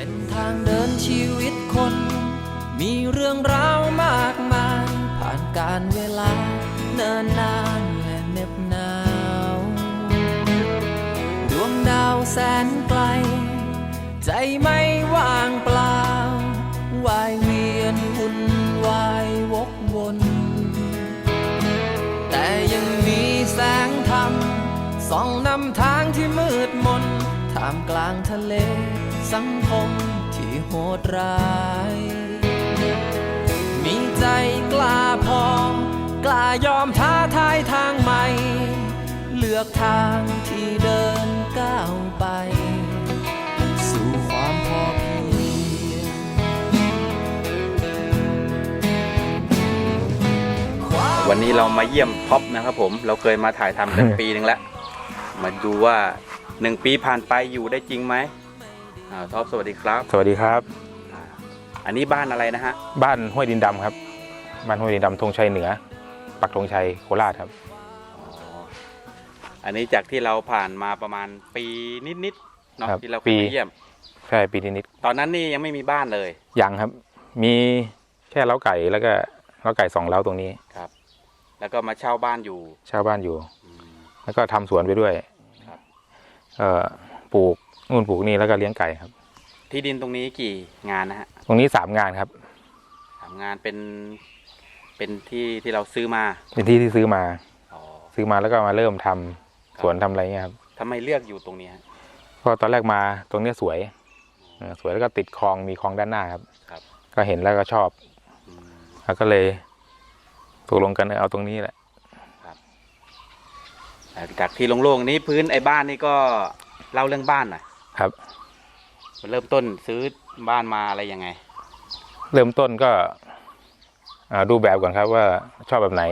เส้นทางเดินชีวิตคน มีเรื่องราวมากมาย ผ่านการเวลาเนินนานและเหน็บหนาว ดวงดาวแสนไกล ใจไม่ว่างเปล่าวายเวียนวุ่นวายวกวน แต่ยังมีแสงธรรมส่องนำทางที่มืดมนท่ามกลางทะเลสัง โหดร้าย มีใจกล้าพอ กล้ายอมท้าทายทางใหม่ เลือกทางที่เดินก้าวไป สู่ความพอเพียง วันนี้เรามาเยี่ยมท็อปนะครับผม เราเคยมาถ่ายทำกันปีหนึ่งแล้ว มาดูว่าหนึ่งปีผ่านไปอยู่ได้จริงไหม อ่าท็อปสวัสดีครับ สวัสดีครับ อันนี้บ้านอะไรนะฮะ บ้านห้วยดินดำครับ บ้านห้วยดินดำธงชัยเหนือ ปักธงชัยโคราชครับอ๋ออันนี้จากที่เราผ่านมาประมาณปีนิดๆเนาะครับที่เราเคปียไปเยี่ยม ใช่ปีนิดตอนนั้นนี่ยังไม่มีบ้านเลยๆยังครับ มีแค่เล้าไก่แล้วก็เล้าไก่สองเล้าตรงนี้ครับ แล้วก็มาเช่าบ้านอยู่เช่าบ้านอยู่ อืม แล้วก็ทำสวนไปด้วยครับ เอ่อปลูก นู่นปลูกนี่แล้วก็เลี้ยงไก่ครับ ที่ดินตรงนี้กี่งานนะฮะตรงนี้สามงานครับสามงานเป็นเป็นที่ที่เราซื้อมาเป็นที่ที่ซื้อมาอ๋อซื้อมาแล้วก็มาเริ่มทำสวนทำอะไรเงี้ยครับทำไมเลือกอยู่ตรงนี้ฮะก็ตอนแรกมาตรงเนี้ยสวยเออสวยแล้วก็ติดคลองมีคลองด้านหน้าครับครับ ก็เห็นแล้วก็ชอบอืมแล้วก็เลยตกลงกันเอาตรงนี้แหละจากที่โล่งๆนี้พื้นไอ้บ้านนี่ก็เล่าเรื่องบ้านหน่อย ครับเริ่มต้นซื้อบ้านมาอะไรยังไง เริ่มต้นก็อ่าดูแบบก่อนครับว่าชอบแบบไหน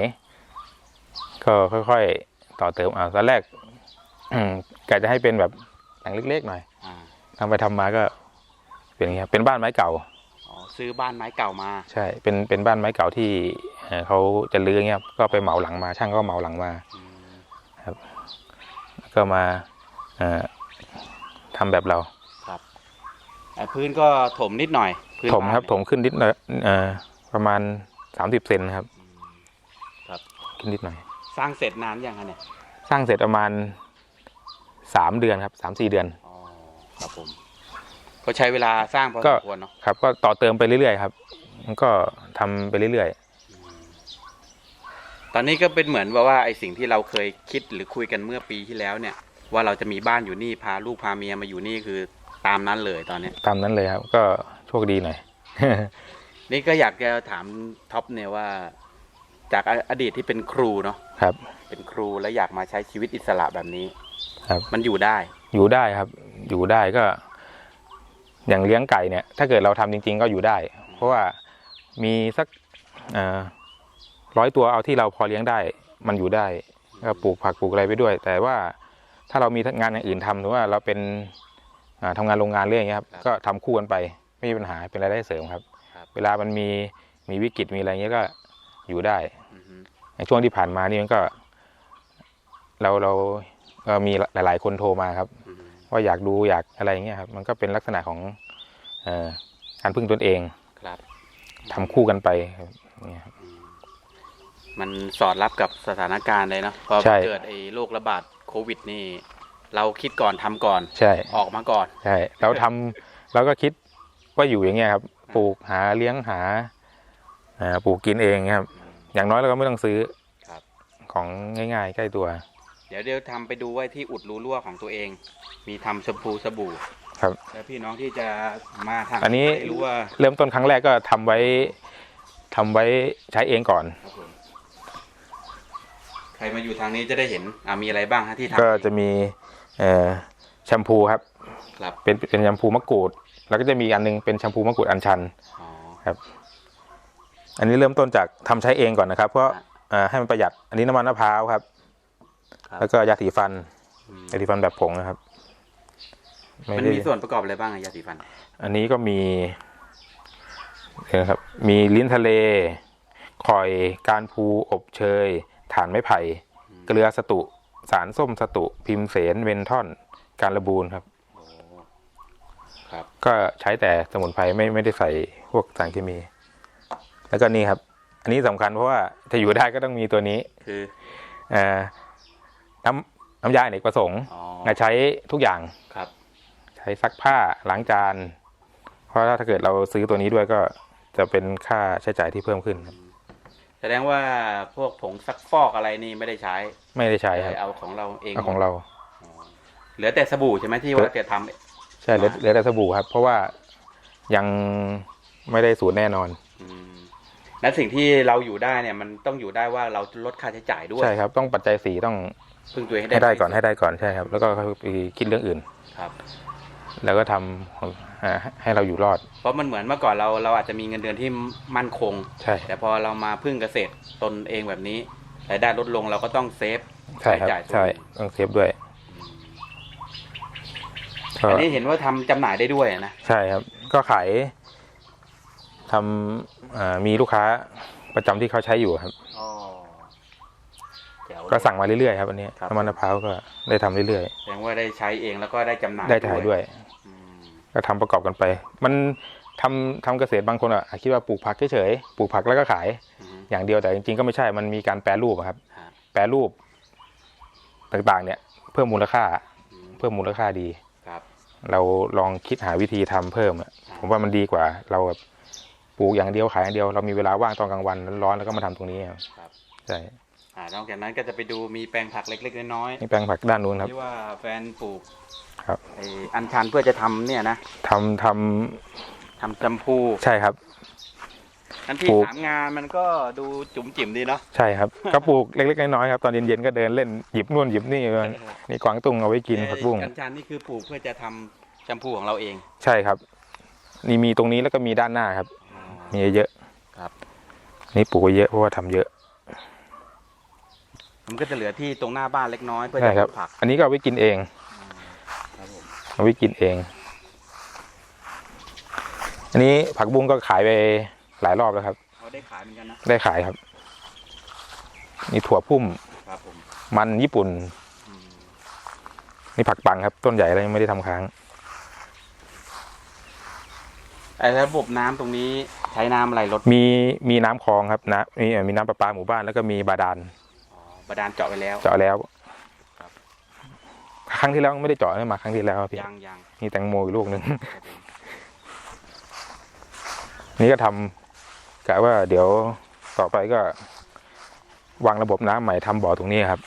ก็ค่อยๆ ต่อเติมอ่าตอนแรกอืมกะจะให้เป็นแบบหลังเล็กๆหน่อยอ่าทำไปทำมาก็เป็นอย่างนี้ครับเป็นบ้านไม้เก่าอ๋อซื้อบ้านไม้เก่ามา ใช่ เป็นเป็นบ้านไม้เก่าที่เอ่อเขาจะรื้อเงี้ยครับก็ไปเหมาหลังมา ช่างก็เหมาหลังมาอืมแล้วก็มาเอ่อ ทำแบบเรา ไอ้พื้นก็ถมนิดหน่อย พื้นถมครับานถมขึ้นนิดหน่อยเอ่อประมาณสามสิบเซนครับอืมครับขึ้นนิดหน่อย สร้างเสร็จนานยังคะเนี่ยสร้างเสร็จประมาณสามเดือนครับสามสี่เดือน อ๋อครับผม ก็ใช้เวลาสร้างพอก็สมควรเนาะครับ ก็ต่อเติมไปเรื่อยๆครับ มันก็ทำไปเรื่อยอืมตอนนี้ก็เป็นเหมือนว่าว่าไอ้สิ่งที่เราเคยคิดหรือคุยกันเมื่อปีที่แล้วเนี่ย ว่าเราจะมีบ้านอยู่นี่พาลูกพาเมียมาอยู่นี่คือตามนั้นเลยตอนเนี้ยๆตามนั้นเลยครับ ก็โชคดีหน่อย นี่ก็อยากจะถามท็อปเนี่ยว่า จากออดีตที่เป็นครูเนาะครับ เป็นครูแล้วอยากมาใช้ชีวิตอิสระแบบนี้ ครับ มันอยู่ได้ อยู่ได้ครับ อยู่ได้ก็ อย่างเลี้ยงไก่เนี่ย ถ้าเกิดเราทำจริง ๆ ก็อยู่ได้ เพราะว่ามีสักร้อยตัวเอาที่เราพอเลี้ยงได้ มันอยู่ได้ก็ปลูกผักปลูกอะไรไปด้วย แต่ว่า ถ้าเรามีงานอย่างอื่นทำหรือว่าเราเป็นอ่าทำงานโรงงานเรื่องอย่างเงี้ยครับครับก็ทำคู่กันไปไม่มีปัญหาเป็นรายได้เสริมครับครับ เวลามันมีมีวิกฤตมีอะไรเงี้ยก็อยู่ได้อือฮึในช่วงที่ผ่านมานี่มันก็ เราเราก็มีหลาย ๆ คนโทรมาครับอือฮึว่าอยากดูอยากอะไรอย่างเงี้ยครับ มันก็เป็นลักษณะของเอ่อการพึ่งตนเองครับทำคู่กันไปครับเนี่ยครับอืมมันสอดรับกับสถานการณ์เลยเนาะพอใช่เกิดไอ้โรคระบาด โควิดนี่ เราคิดก่อนทำก่อน ใช่ ออกมาก่อนใช่เราทำเราก็คิดว่าอยู่อย่างเงี้ยครับ ปลูกหาเลี้ยงหาอ่าปลูกกินเองครับ อย่างน้อยเราก็ไม่ต้องซื้อครับของง่ายๆ ใกล้ตัว เดี๋ยวเดี๋ยวทำไปดูไว้ที่อุดรูรั่วของตัวเอง มีทำชมพูสบู่ ครับ แล้วพี่น้องที่จะมาทางอันนี้ได้รู้ว่าเริ่มต้นครั้งแรกก็ทำไว้ทำไว้ใช้เองก่อนครับผม ใครมาอยู่ทางนี้จะได้เห็นอ่ามีอะไรบ้างฮะที่ทำก็จะมีเอ่อแชมพูครับ ครับเป็นเป็นแชมพูมะกรูด แล้วก็จะมีอันนึงเป็นแชมพูมะกรูดอัญชัน อ๋อ อันนี้เริ่มต้นจากทำใช้เองก่อนนะครับ เพราะอะอ่าให้มันประหยัด อันนี้น้ำมันมะพร้าวครับ ครับ แล้วก็ยาสีฟันอืมยาสีฟันแบบผงนะครับไมันได้มีส่วนประกอบอะไรบ้างอะยาสีฟันอันนี้ก็มีเดี๋ยวนะครับ มีลิ้นทะเลคอยการพูอบเชย ฐานไม้ไผ่เกลือสตุสารส้มสตุ พิมเสนเวนทอน การระบูนครับโอ้ครับ ก็ใช้แต่สมุนไพรไม่ไม่ได้ใส่พวกสารเคมี แล้วก็นี่ครับ อันนี้สำคัญเพราะว่าจะอยู่ได้ก็ต้องมีตัวนี้ คือเอ่อน้ำน้ำยาอเนกประสงค์อ๋อมาใช้ทุกอย่างครับ ใช้ซักผ้าล้างจาน เพราะถ้าเกิดเราซื้อตัวนี้ด้วยก็จะเป็นค่าใช้จ่ายที่เพิ่มขึ้นครับแส ดงว่าพวกผงซักฟอกอะไรนี่ไม่ได้ใช้ ไม่ได้ใช้ครับเอาของเราเองเอาของเราอ๋อเหลือแต่สบู่ใช่ไหมที่ว่าจะทำใช่เหลือเหลือแต่สบู่ครับ เพราะว่ายังไม่ได้สูตรแน่นอนอืมและสิ่งที่เราอยู่ได้เนี่ย มันต้องอยู่ได้ว่าเราลดค่าใช้จ่ายด้วยใช่ครับ ต้องปัจจัยสีต้องพึ่งตัวเองให้ให้ได้ได้ก่อนให้ได้ก่อนใช่ครับ แล้วก็ค่อยไปคิดเรื่องอื่นครับ แล้วก็ทำของอ่าให้เราอยู่รอด เพราะมันเหมือนเมื่อก่อนเราเราอาจจะมีเงินเดือนที่มั่นคง ใช่ แต่พอเรามาพึ่งเกษตรตนเองแบบนี้รายได้ลดลงเราก็ต้องเซฟใช่ครับรายจ่ายส่วนใช่หนึ่งต้องเซฟด้วยก็อันนี้เห็นว่าทำจำหน่ายได้ด้วยนะ ใช่ครับ ก็ขายทำอ่ามีลูกค้าประจำที่เขาใช้อยู่ครับอ๋อแจ๋วเลยก็สั่งมาเรื่อยๆครับอันนี้ครับน้ำมันมะพร้าวก็ได้ทำเรื่อยแสดงว่าได้ใช้เองแล้วก็ได้จำหน่ายๆได้ถ่ายด้วยอืม ก็ทำประกอบกันไป มันทำทำเกษตรบางคนอะคิดว่าปลูกผักเฉยๆปลูกผักแล้วก็ขายอืมอย่างเดียวแต่จริงๆก็ไม่ใช่ มันมีการแปรรูปอะครับฮะแปรรูปต่างๆ เนี่ยเพิ่มมูลค่าอืมเพิ่มมูลค่าดีครับ เราลองคิดหาวิธีทำเพิ่มอะครับผมว่ามันดีกว่า เราแบบปลูกอย่างเดียวขายอย่างเดียวเรามีเวลาว่างตอนกลางวันร้อนๆแล้วก็มาทำตรงนี้ครับครับใช่อ่านอกจากนั้นก็จะไปดูมีแปลงผักเล็กๆน้อยนี่แปลงผักด้านนู้นๆครับที่ว่าแฟนปลูก ครับไอ้อัญชันเพื่อจะทำเนี่ยนะทำทำทำจำพูใช่ครับทันทีปลูกสามงานมันก็ดูจุ๋มจิ๋มดีเนาะใช่ครับก็ปลูกเล็กๆน้อยๆครับตอนเย็นๆก็เดินเล่นหยิบนู่นหยิบนี่นี่กวางตุ้งเอาไว้กินผักบุ้งกัญชันนี่คือปลูกเพื่อจะทำแชมพูของเราเอง ใช่ครับ นี่มีตรงนี้แล้วก็มีด้านหน้าครับ มีเยอะครับ นี่ปลูกไว้เยอะเพราะว่าทำเยอะมันก็จะเหลือที่ตรงหน้าบ้านเล็กน้อยเพื่อใช่จะคปรัลูบกผัก อันนี้ก็เอาไว้กินเองครับผม เอาไว้กินเอง อันนี้ผักบุ้งก็ขายไปหลายรอบแล้วครับเขาได้ขายเหมือนกันนะได้ขายครับ มีถั่วพุ่ม ครับผมมันญี่ปุ่น อืมนี่ผักปังครับ ต้นใหญ่แล้วยังไม่ได้ทำค้าง ไอ้ระบบน้ำตรงนี้ใช้น้ำอะไรลดมีมีน้ำคลองครับนะมีมีน้ำประปาหมู่บ้านแล้วก็มีบาดาลอ๋อบาดาลเจาะไปแล้ว เจาะแล้วครับ ครั้งที่แล้วไม่ได้เจาะนะมาครั้งที่แล้วครับพี่ยังยังมีแตงโมอยู่ลูกหนึ่งครับผมนี่ก็ทำกะว่าเดี๋ยวต่อไปก็ วางระบบน้ำใหม่ทำบ่อตรงนี้ครับ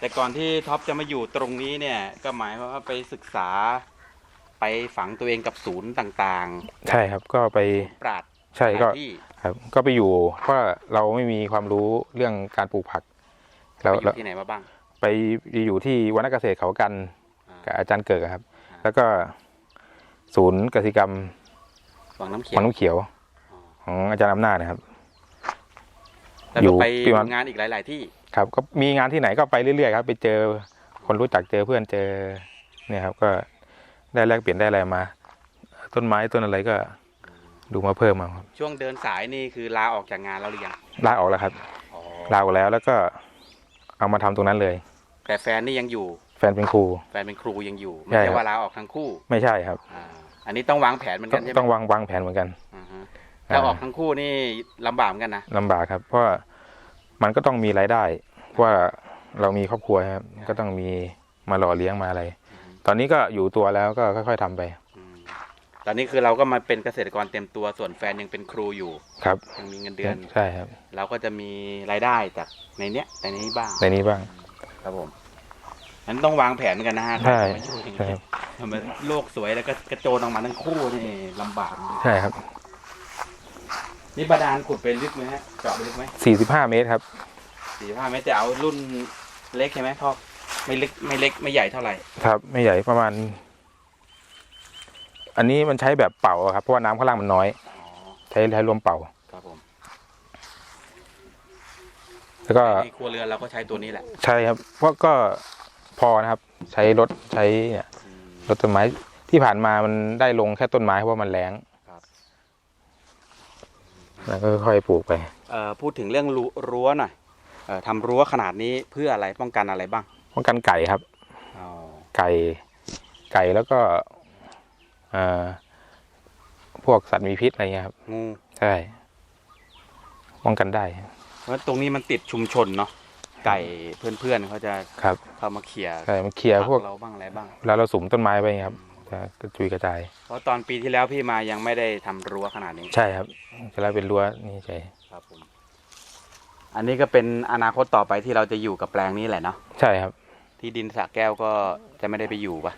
แต่ก่อนที่ท็อปจะมาอยู่ตรงนี้เนี่ย ก็หมายความว่าไปศึกษา ไปฝังตัวเองกับศูนย์ต่างใช่ครับก็ไปๆปราดใช่ก็หลายที่ครับก็ไปอยู่เพราะเราไม่มีความรู้เรื่องการปลูกผักไปแล้วอแล้วยู่ที่ไหนมาบ้าง ไปอยู่ที่วรรณเกษตรเขากันอ่ากับอาจารย์เกิดครับอ่าแล้วก็ศูนย์กสิกรรมวังน้ำเขียวัวงน้ำเขียวอ๋อของอาจารย์อำนาจนะครับแล้วอยู่ก็ไปประมาณงานอีกหลาย ๆ ที่ครับ ก็มีงานที่ไหนก็ไปเรื่อยๆครับ ไปเจอคนรู้จักเจอเพื่อนเจอเนี่ยครับ ก็ได้แลกเปลี่ยนได้อะไรมา ต้นไม้ต้นอะไรก็ดูมาเพิ่มมาครับช่วงเดินสายนี่คือลาออกจากงานแล้วหรือยังลาออกแล้วครับอ๋อลาออกแล้วแล้วก็ เอามาทำตรงนั้นเลย แต่แฟนนี่ยังอยู่ แฟนเป็นครู แฟนเป็นครูยังอยู่ ไม่ใช่ใช่ครับว่าลาออกทั้งคู่ ไม่ใช่ครับอ่าอันนี้ต้องวางแผนเหมือนต้กัอนงใช่ไหมต้องวางวางแผนเหมือนกันอ่าฮะถ้าออกทั้งคู่นี่ลำบากเหมือนกันนะลำบากครับ เพราะว่ามันก็ต้องมีรายได้เพราะว่าเรามีครอบครัวครับ ก็ต้องมีมาหล่อเลี้ยงมาอะไร ตอนนี้ก็อยู่ตัวแล้วก็ค่อย ๆทำไปอืม ตอนนี้คือเราก็มาเป็นเกษตรกรเต็มตัวส่วนแฟนยังเป็นครูอยู่ครับยังมีเงินเดือนใช่ครับ เราก็จะมีรายได้จากในเนี้ยในนี้บ้างในนี้บ้าง ครับผมนั้นต้องวางแผนเหมือนกันนะฮะใช่มาอยู่อย่างใช่นี้ครับทำไมโลกสวยแล้วก็กระโจนออกมาทั้งคู่นี่ลำบากใช่ครับ นี่บาดาลขุดไปลึกไหมฮะเจาะไปลึกไหม45เมตรครับสี่ห้าเมตรแต่เอารุ่นเล็กใช่ไหมพ่อไม่เล็กไม่เล็กไม่ใหญ่เท่าไหร่ ครับ ไม่ใหญ่ประมาณ อันนี้มันใช้แบบเป่าอะครับเพราะว่าน้ำข้างล่างมันน้อยอ๋อใช้ใช้ลมเป่า ครับผมแล้วก็ในครัวเรือนเราก็ใช้ตัวนี้แหละใช่ครับเพราะก็พอนะครับ ใช้รถใช้เนี่ยอืมรถต้นไม้ที่ผ่านมามันได้ลงแค่ต้นไม้เพราะว่ามันแรงครับแล้วก็ค่อยๆปลูกไป เอ่อพูดถึงเรื่องรั้วรั้วหน่อยเอ่อทำรั้วขนาดนี้เพื่ออะไรป้องกันอะไรบ้างป้องกันไก่ครับ อ๋อไก่ไก่แล้วก็เอ่อ พวกสัตว์มีพิษอะไรเงี้ยครับงูใช่ป้องกันได้เพราะตรงนี้มันติดชุมชนเนาะไก่เพื่อนๆเขาจะครับเข้ามาเขี่ยใช่มันเคลียร์พวกเราบ้างอะไรบ้างเวลาเราสุมต้นไม้ไปเงี้ยครับจะกระจุยกระจาย เพราะตอนปีที่แล้วพี่มายังไม่ได้ทำรั้วขนาดนี้ ใช่ครับเวลาเป็นรั้วนี่ใช่ครับผมอันนี้ก็เป็นอนาคตต่อไปที่เราจะอยู่กับแปลงนี้แหละเนาะใช่ครับ ที่ดินสระแก้วก็จะไม่ได้ไปอยู่ปะ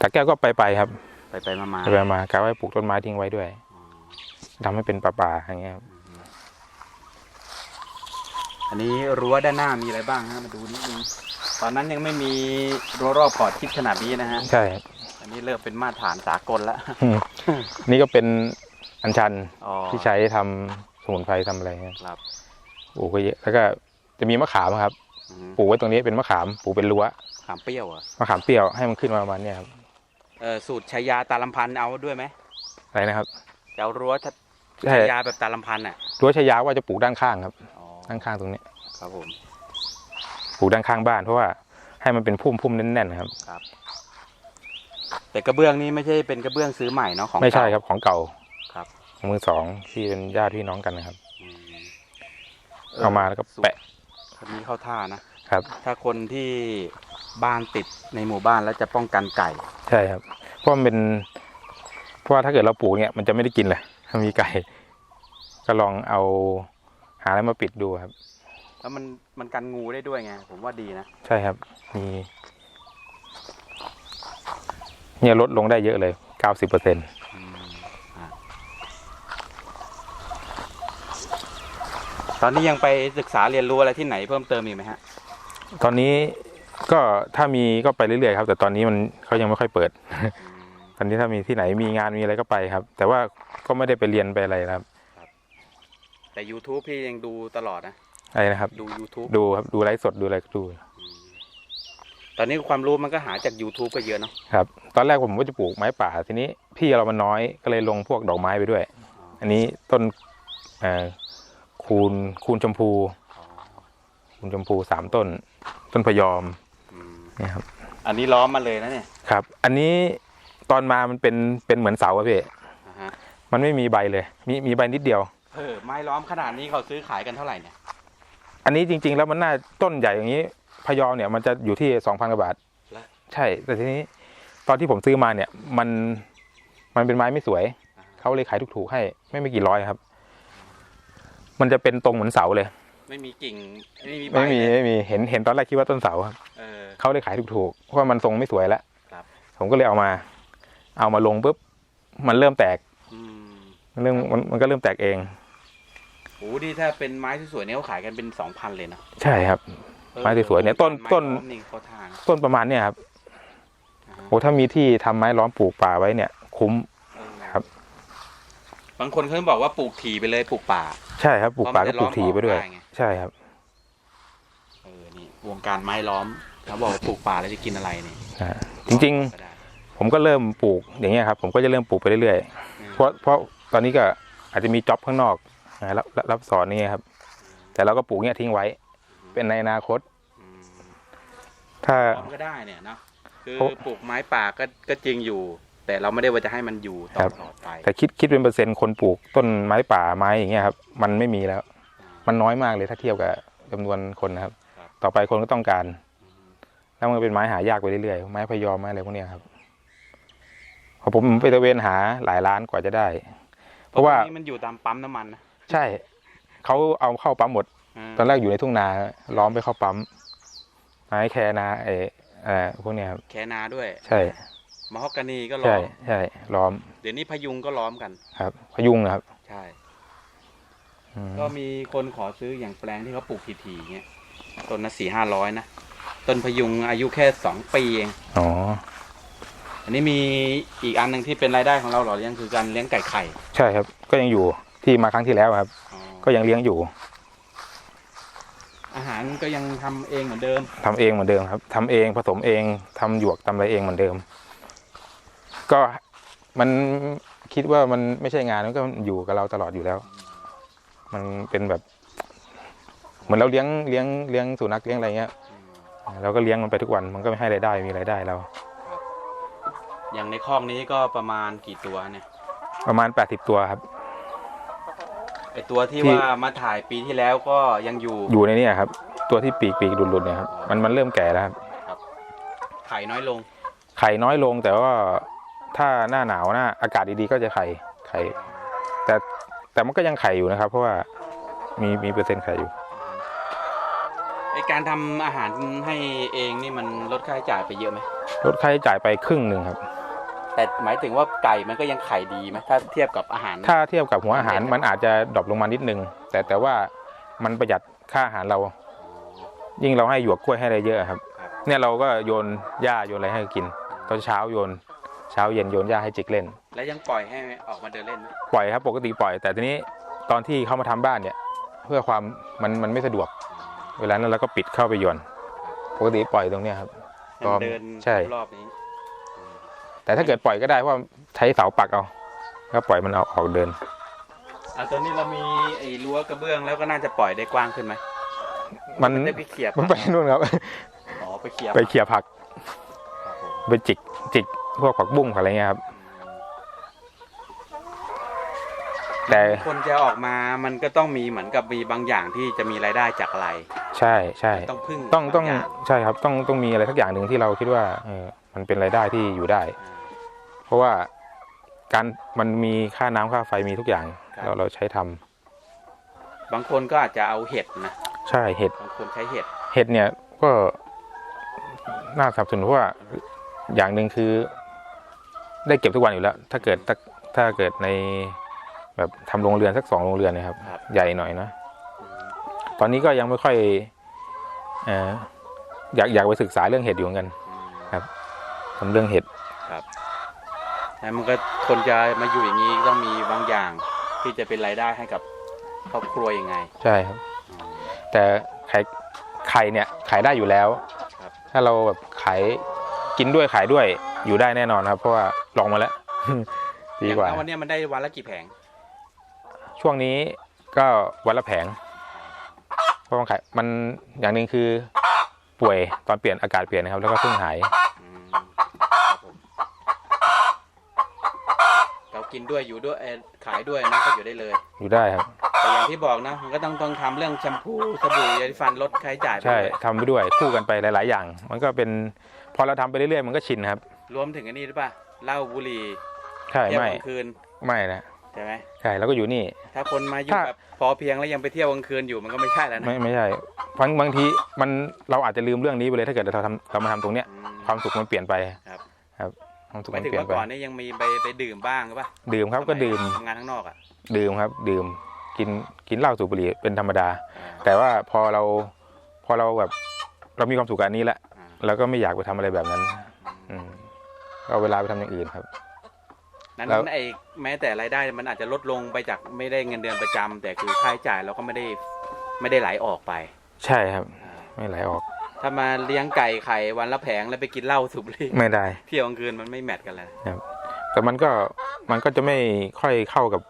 ตาแก้วก็ไปไปครับ ไปไปมามาไปไปมากะไว้ปลูกต้นไม้ทิ้งไว้ด้วยทำให้เป็นป่าๆอย่างเงี้ยครับอันนี้รั้วด้านหน้ามีอะไรบ้างฮะมาดูนิดนึงตอนนั้นยังไม่มีรั้วรอบขอบชิดขนาดนี้นะฮะใช่ครับอันนี้เริ่มเป็นมาตรฐานสากลแล้วอืมนี่ก็เป็นอัญชันอ๋อที่ใช้ทำสมุนไพรทำอะไรเงี้ยครับปลูกไว้เยอะแล้วก็จะมีมะขามครับอืมปลูกไว้ตรงนี้เป็นมะขามปลูกเป็นรั้วขามเปรี้ยวเหรอะมะขามเปรี้ยวให้มันขึ้นมาประมาณเนี้ยครับเออ สูตรชายาตาลำพันธ์เอาด้วยไหมอะไรนะครับจะเอารั้วชใช่ชายาแบบตาลำพันธ์อะรั้วชายาว่าจะปลูกด้านข้างครับอ๋อด้านข้างตรงนี้ครับผมปลูกด้านข้างบ้านเพราะว่าให้มันเป็นพุ่มพุ่มๆแน่นๆนะครับ แต่กระเบื้องนี้ไม่ใช่เป็นกระเบื้องซื้อใหม่เนาะของไม่ใช่เก่าครับของเก่าครับของมือสองที่เป็นญาติพี่น้องกันนะครับอืมเอามาแล้วก็แปะสูตรนี้เข้าท่านะ ถ้าคนที่บ้านติดในหมู่บ้านแล้วจะป้องกันไก่ ใช่ครับ เพราะมันเป็นเพราะว่าถ้าเกิดเราปลูกเนี่ยมันจะไม่ได้กินเลยถ้ามีไก่ ก็ลองเอาหาอะไรมาปิดดูครับ แล้วมันมันกันงูได้ด้วยไง ผมว่าดีนะ ใช่ครับ มี เนี่ยลดลงได้เยอะเลยเก้าสิบเปอร์เซ็นอืมอะตอนนี้ยังไปศึกษาเรียนรู้อะไรที่ไหนเพิ่มเติมอีกไหมฮะ ตอนนี้ก็ถ้ามีก็ไปเรื่อยๆครับ แต่ตอนนี้มันเขายังไม่ค่อยเปิด ตอนนี้ถ้ามีที่ไหนมีงานมีอะไรก็ไปครับ แต่ว่าก็ไม่ได้ไปเรียนไปอะไรนะครับ แต่ YouTube พี่ยังดูตลอดนะ อะไรนะครับ ดู YouTube ดูครับดูไลฟ์สดดูอะไรก็ดูอืมตอนนี้ความรู้มันก็หาจาก YouTube ก็เยอะเนาะครับ ตอนแรกผมก็จะปลูกไม้ป่า ทีนี้ที่เรามันน้อยก็เลยลงพวกดอกไม้ไปด้วย อันนี้ต้นเอ่อคูณคูณชมพูอ๋อ คูณชมพูสามต้น ต้นพยอมอืมเนี่ยครับ อันนี้ล้อมมาเลยนะเนี่ย ครับ อันนี้ตอนมามันเป็นเป็นเหมือนเสาอะพี่อ่าฮะมันไม่มีใบเลย มีมีใบนิดเดียว เออ ไม้ล้อมขนาดนี้เขาซื้อขายกันเท่าไหร่เนี่ย อันนี้จริง ๆ แล้วมันน่าต้นใหญ่อย่างนี้ พยอมเนี่ยมันจะอยู่ที่สองพันกว่าบาทแล้วใช่ แต่ทีนี้ตอนที่ผมซื้อมาเนี่ย มันมันเป็นไม้ไม่สวย เขาเลยขายถูกๆให้ ไม่ไม่กี่ร้อยครับ มันจะเป็นตรงเหมือนเสาเลย ไม่มีกิ่งไม่มีใบไม่มีเลยไม่มีเห็นเห็นตอนแรกคิดว่าต้นเสาครับเออ เขาเลยขายถูกๆเพราะว่ามันทรงไม่สวยแล้วครับ ผมก็เลยเอามา เอามาลงปุ๊บมันเริ่มแตกอืมมันเริ่มมันมันก็เริ่มแตกเอง โอ้ดีถ้าเป็นไม้สวยๆเนี่ยเขาขายกันเป็นสองพันเลยนะใช่ครับไม้สวยๆเนี่ยต้นไม้ต้น ล้อมนี่เขาทานต้นประมาณเนี่ยครับอ่าฮะโอ้ถ้ามีที่ทำไม้ล้อมปลูกป่าไว้เนี่ย คุ้มเออครับ บางคนเขาบอกว่าปลูกถี่ไปเลยปลูกป่า ใช่ครับปลูกป่าก็ปลูกเพราะมันจะล้อมถีไปด้วยออกได้ไงใช่ครับเออนี่วงการไม้ล้อมเขาบอกว่าปลูกป่าแล้วจะกินอะไรนี่อ่าจริงก็ได้ๆผมก็เริ่มปลูกอย่างเงี้ยครับ ผมก็จะเริ่มปลูกไปเรื่อยอืมๆเพราะเพราะตอนนี้ก็อาจจะมีจ็อบข้างนอกนะรับรับรับสอนนี่ครับ แต่เราก็ปลูกเนี่ยทิ้งไว้ เป็นในอนาคตอืมถ้าล้อมก็ได้เนี่ยเนาะคือเพราะปลูกไม้ป่าก็ก็จริงอยู่ แต่เราไม่ได้ว่าจะให้มันอยู่ต่ครัอบตลอดไปแต่คิดคิดเป็นเปอร์เซ็นต์คนปลูกต้นไม้ป่าไม้อย่างเงี้ยครับ มันไม่มีแล้ว มันน้อยมากเลยถ้าเทียบกับจำนวนคนนะครับ ต่อไปคนก็ต้องการ แล้วมันก็เป็นไม้หายากไปเรื่อยๆ ไม้พยอมไม้อะไรพวกเนี้ยครับพอผมไปตระเวนหาหลายร้านกว่าจะได้ เพราะว่าพกนี้มันอยู่ตามปั๊มน้ำมันนะใช่ เขาเอาเข้าปั๊มหมดาตอนแรกอยู่ในทุ่งนาล้อมไปเข้าปั๊มไม้แคนาไอ้เอ่อพวกเนี้ยครับแคนาด้วย ใช่ มะฮอกกานีก็ล้ใช่อมใช่ล้อมเดี๋ยวนี้พยุงก็ล้อมกัน ครับ พยุงนะครับใช่ อืมก็มีคนขอซื้ออย่างแปลงที่เขาปลูกถี่ๆเงี้ยต้นละสี่ห้าร้อยนะต้นพยุงอายุแค่สองปีเอง อ๋ออันนี้มีอีกอันหนึ่งที่เป็นรายได้ของเราหล่อเลี้ยงคือการเลี้ยงไก่ไข่ใช่ครับ ก็ยังอยู่ที่มาครั้งที่แล้วครับ อ๋อก็ยังเลี้ยงอยู่อาหารก็ยังทำเองเหมือนเดิม ทำเองเหมือนเดิมครับทำเองผสมเองทำหยวกทำอะไรเองเหมือนเดิม ก็มันคิดว่ามันไม่ใช่งานมันก็อยู่กับเราตลอดอยู่แล้ว มันเป็นแบบ เหมือนเราเลี้ยงเลี้ยงเลี้ยงสุนัขเลี้ยงอะไรเงี้ยเราก็เลี้ยงมันไปทุกวันมันก็ไม่ให้รายได้มีรายได้เรา อย่างในคอกนี้ก็ประมาณกี่ตัวเนี่ย ประมาณ80ตัวครับไอตัวที่ที่ว่ามาถ่ายปีที่แล้วก็ยังอยู่อยู่ในเนี้ครับ ตัวที่ปีกปีกหลุดๆเนี่ยครับมันมันเริ่มแก่แล้วครับไข่น้อยลง ไข่น้อยลงแต่ว่า ถ้าหน้าหนาวหน้าอากาศดีๆก็จะไข่ไข่แต่แต่มันก็ยังไข่อยู่นะครับ เพราะว่ามีมีเปอร์เซ็นต์ไข่อยู่ไอการทำอาหารให้เองนี่มันลดค่าใช้จ่ายไปเยอะไหมลดค่าใช้จ่ายไปครึ่งหนึ่งครับ แต่หมายถึงว่าไก่มันก็ยังไข่ดีไหมถ้าเทียบกับอาหาร ถ้าเทียบกับหัวอาหารมันอาจจะดรอปลงมานิดนึง แต่แต่ว่ามันประหยัดค่าอาหารเรา ยิ่งเราให้หยวกกล้วยให้อะไรเยอะครับ ครับ เนี่ยเราก็โยนหญ้าโยนอะไรให้กิน ตอนเช้าโยน เช้าเย็นโยนหญ้าให้จิกเล่น แล้วยังปล่อยให้ออกมาเดินเล่นไหมปล่อยครับปกติปล่อย แต่ทีนี้ตอนที่เขามาทำบ้านเนี่ย เพื่อความมันมันไม่สะดวก เวลานั้นเราก็ปิดเข้าไปโยนปกติปล่อยตรงเนี้ยครับให้มันเดินใช่รอบนี้ แต่ถ้าเกิดปล่อยก็ได้เพราะว่าใช้เสาปักเอาก็ปล่อยมันเอาออกเดินอะตอนนี้เรามีไอ้รั้วกระเบื้องแล้วก็น่าจะปล่อยได้กว้างขึ้นไหมมันได้ไปเขี่ยมันไปนู่นครับอ๋อไปเขี่ยไปเขี่ยผักครับผมไปจิกจิก พวกผักบุ้งผักอะไรเงี้ยครับ แต่ คนจะออกมามันก็ต้องมีเหมือนกับมีบางอย่างที่จะมีรายได้จากอะไร ใช่ใช่ต้องพึ่งต้องต้องบาย่าใช่ครับ ต้องต้องมีอะไรสักอย่างหนึ่งที่เราคิดว่าเออมันเป็นรายได้ที่อยู่ได้ เพราะว่าการมันมีค่าน้ำค่าไฟมีทุกอย่าง เราเราใช้ทำบางคนก็อาจจะเอาเห็ดนะใช่เห็ด บางคนใช้เห็ด เห็ดเนี่ยก็น่าสนับสนุนเพราะว่าอย่างหนึ่งคือ ได้เก็บทุกวันอยู่แล้ว ถ้าเกิดถ้าถ้าเกิดในแบบทำโรงเรือนสักสองโรงเรือนเนะครับ ครับ ใหญ่หน่อยนะ ตอนนี้ก็ยังไม่ค่อยเอออยากอยากไปศึกษาเรื่องเห็ดอยู่เหมือนกันครับทำเรื่องเห็ด แล้วมันก็คนจะมาอยู่อย่างนี้ต้องมีบางอย่างที่จะเป็นรายได้ให้กับครอบครัวยังไง ใช่ครับ แต่ไข่ไข่เนี่ยขายได้อยู่แล้ว ครับ ถ้าเราแบบขายกินด้วยขายด้วยอยู่ได้แน่นอนครับ เพราะว่า ลองมาแล้ว ดีกว่าอย่งวันเนี้ยมันได้วันละกี่แผง ช่วงนี้ก็วันละแผงเพราะว่าขายมันอย่างหนึ่งคือป่วยตอนเปลี่ยนอากาศเปลี่ยนนะครับ แล้วก็เพิ่งหายอืมครับผมเรากินด้วยอยู่ด้วยเอ่อขายด้วยนะก็อยู่ได้เลย อยู่ได้ครับแต่อย่างที่บอกนะมันก็ต้องต้องทำเรื่องแชมพูสบู่ยาสีฟันลดค่าใช้จ่ายไปใช่ด้วยทำไปด้วยคู่กันไปหลาย ๆ อย่าง มันก็เป็นพอเราทำไปเรื่อยๆมันก็ชินครับ รวมถึงอันนี้หรือเปล่า เหล้าบุหรี่ใช่เที่ยวไม่กลางคืนไม่นะใช่ไหมใช่แล้วก็อยู่นี่ ถ้าคนมาอยู่ถ้า แบบพอเพียงแล้วยังไปเที่ยวกลางคืนอยู่มันก็ไม่ใช่แล้วนะไม่ไม่ใช่บางบางทีมันเราอาจจะลืมเรื่องนี้ไปเลยถ้าเกิดเราทำเรามาทำตรงเนี้ยอืม ความสุขมันเปลี่ยนไปครับ ครับความสุขหมายมันถึงเปลี่ยนว่าไปก่อนนี่ยังมีไปไปดื่มบ้างหรือเปล่าดื่มครับก็ดื่ม ทำงานข้างนอกอะดื่มครับ ดื่มกินกินเหล้าสูบบุหรี่เป็นธรรมดาแต่ว่าพอเราพอเราแบบเรามีความสุขกับอันนี้แล้วอ่าเราก็ไม่อยากไปทำอะไรแบบนั้น อืมก็ เอาเวลาไปทำอย่างอื่นครับ นั้นแล้ว ไอ้แม้แต่รายได้มันอาจจะลดลงไปจากไม่ได้เงินเดือนประจำแต่คือค่าใช้จ่ายเราก็ไม่ได้ไม่ได้ไหลออกไป ใช่ครับ ไม่ไหลออกถ้ามาเลี้ยงไก่ไข่วันละแผงแล้วไปกินเหล้าสูบบุหรี่ไม่ได้ เที่ยวกลางคืนมันไม่แมทกันเลย แต่มันก็มันก็จะไม่ค่อยเข้ากับ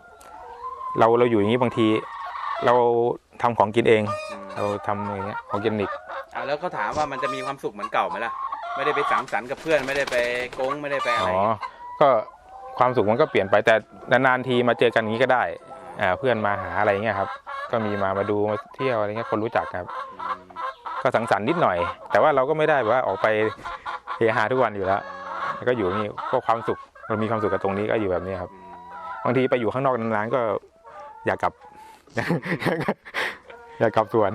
เราเราอยู่อย่างนี้บางที เราทำของกินเองอืมเราทำอย่างเงี้ยออร์แกนิก อ่าแล้วก็ถามว่ามันจะมีความสุขเหมือนเก่าไหมล่ะ ไม่ได้ไปสังสรรค์กับเพื่อนไม่ได้ไปโกงไม่ได้ไปอะไรอ๋อก็ความสุขมันก็เปลี่ยนไปแต่นานๆทีมาเจอกันอย่างนี้ก็ได้อ่าเพื่อนมาหาอะไรเงี้ยครับ ก็มีมามาดูมาเที่ยวอะไรเงี้ยคนรู้จักครับ ก็สังสรรค์นิดหน่อย แต่ว่าเราก็ไม่ได้แบบว่าออกไปเฮฮาทุกวันอยู่แล้วก็อยู่นี่ก็ความสุขเรามีความสุขกับตรงนี้ก็อยู่แบบนี้ครับบางทีไปอยู่ข้างนอกนานๆก็อยากกลับ อยากกลับสวน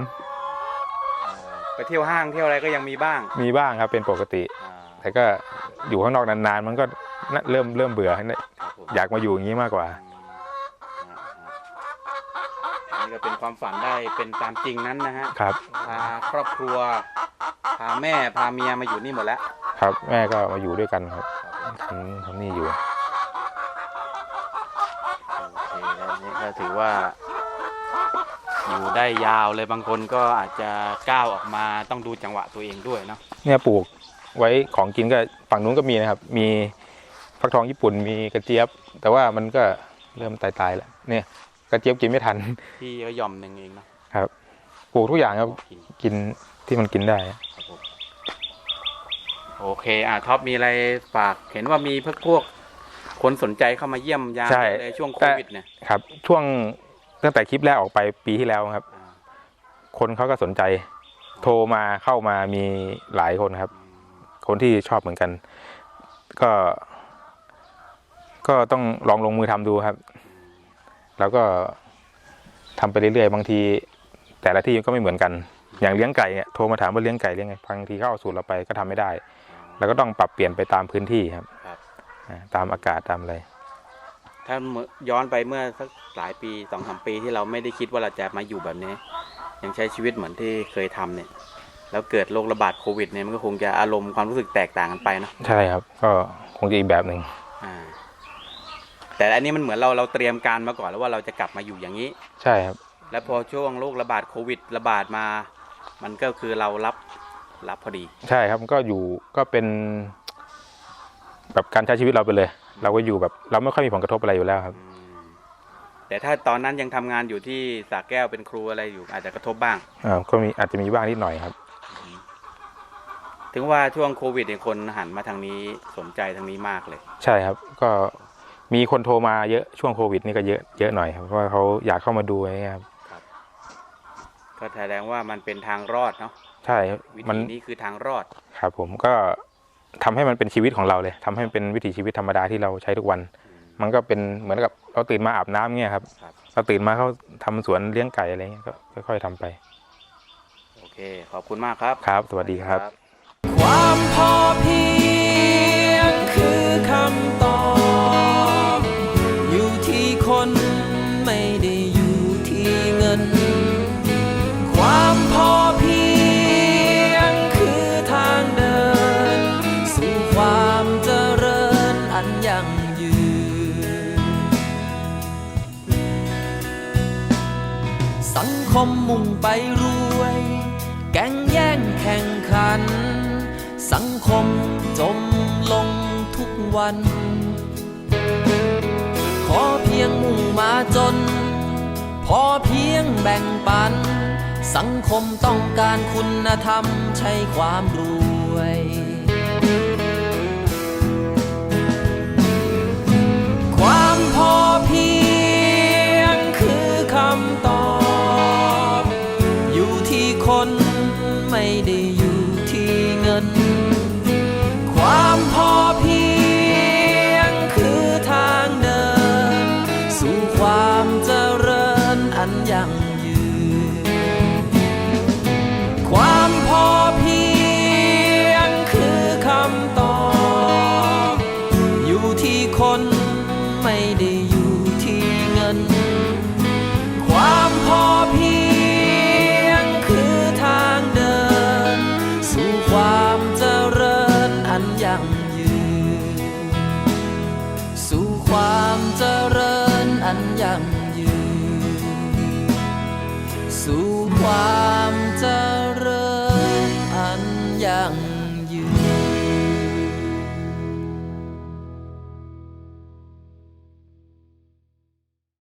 ไปเที่ยวห้างเที่ยวอะไรก็ยังมีบ้างมีบ้างครับเป็นปกติ อ่าแต่ก็อยู่ข้างนอกนานๆ มันก็น่าเริ่มเริ่มเบื่อ ครับผมอยากมาอยู่อย่างนี้มากกว่าอันนี้ก็เป็นความฝันได้เป็นตามจริงนั้นนะฮะครับ พาครอบครัว พาแม่พาเมียมาอยู่นี่หมดแล้วครับแม่ก็มาอยู่ด้วยกันครับทำทำนี่อยู่ โอเคแล้วนี่ก็ถือว่า อยู่ได้ยาวเลยบางคนก็อาจจะก้าวออกมาต้องดูจังหวะตัวเองด้วยเนาะเนี่ยปลูกไว้ของกินก็ฝั่งนู้นก็มีนะครับ มีฟักทองญี่ปุ่นมีกระเจี๊ยบ แต่ว่ามันก็เริ่มตายๆแล้วเนี่ยกระเจี๊ยบกินไม่ทันที่ก็หย่อมหนึ่งเองเนาะปลูกทุกอย่างครับกินกินที่มันกินได้ครับผมโอเคอะท็อปมีอะไรฝากเห็นว่ามีพวกพวกคนสนใจเข้ามาเยี่ยมยามใช่เลยช่วงโควิดเนี่ยครับ ช่วง ตั้งแต่คลิปแรกออกไปปีที่แล้วครับอ่าคนเขาก็สนใจ โทรมาเข้ามามีหลายคนครับ คนที่ชอบเหมือนกัน ก็ ก็ต้องลองลงมือทำดูครับ แล้วก็ทำไปเรื่อยๆบางที แต่ละที่ก็ไม่เหมือนกัน อย่างเลี้ยงไก่เนี่ยโทรมาถามว่าเลี้ยงไก่เลี้ยงไงบางทีเขาเอาสูตรเราไปก็ทำไม่ได้ แล้วก็ต้องปรับเปลี่ยนไปตามพื้นที่ครับครับอ่าตามอากาศตามอะไรถ้าเมื่อย้อนไปเมื่อสัก หลายปีสองสามปีที่เราไม่ได้คิดว่าเราจะมาอยู่แบบนี้ ยังใช้ชีวิตเหมือนที่เคยทำเนี่ย แล้วเกิดโรคระบาดโควิดเนี่ยมันก็คงจะอารมณ์ความรู้สึกแตกต่างกันไปเนาะใช่ครับ ก็คงจะอีกแบบหนึ่งอ่า แต่อันนี้มันเหมือนเราเราเตรียมการมาก่อนแล้วว่าเราจะกลับมาอยู่อย่างนี้ ใช่ครับ แล้วพอช่วงโรคระบาดโควิด ระบาดมา มันก็คือเรารับรับพอดี ใช่ครับก็อยู่ก็เป็นแบบการใช้ชีวิตเราไปเลย เราก็อยู่แบบเราไม่ค่อยมีผลกระทบอะไรอยู่แล้วครับอืม แต่ถ้าตอนนั้นยังทำงานอยู่ที่สระแก้วเป็นครูอะไรอยู่ อาจจะกระทบบ้าง อ่าก็มีอาจจะมีบ้างนิดหน่อยครับ ถึงว่าช่วงโควิดเนี่ยคนหันมาทางนี้สนใจทางนี้มากเลย ใช่ครับ ก็มีคนโทรมาเยอะช่วงโควิดนี่ก็เยอะเยอะหน่อยครับเพราะว่าเขาอยากเข้ามาดูอะไรเงี้ยครับก็แสดงว่ามันเป็นทางรอดเนาะใช่ครับวิมันธีนี้คือทางรอด ครับ ผมก็ทำให้มันเป็นชีวิตของเราเลยทำให้มันเป็นวิถีชีวิตธรรมดาที่เราใช้ทุกวัน มันก็เป็นเหมือนกับ เราตื่นมาอาบน้ำเงี้ยครับครับเราตื่นมาเขาทำสวนเลี้ยงไก่อะไรเงี้ยก็ค่อยๆทำไป โอเค ขอบคุณมากครับ ครับ สวัสดีครับ ความพอเพีย สังคมมุ่งไปรวย แก่งแย่งแข่งขัน สังคมจมลงทุกวัน ขอเพียงมุ่งมาจน พอเพียงแบ่งปัน สังคมต้องการคุณธรรมใช่ความรวยความพอเพียง ญอันยัง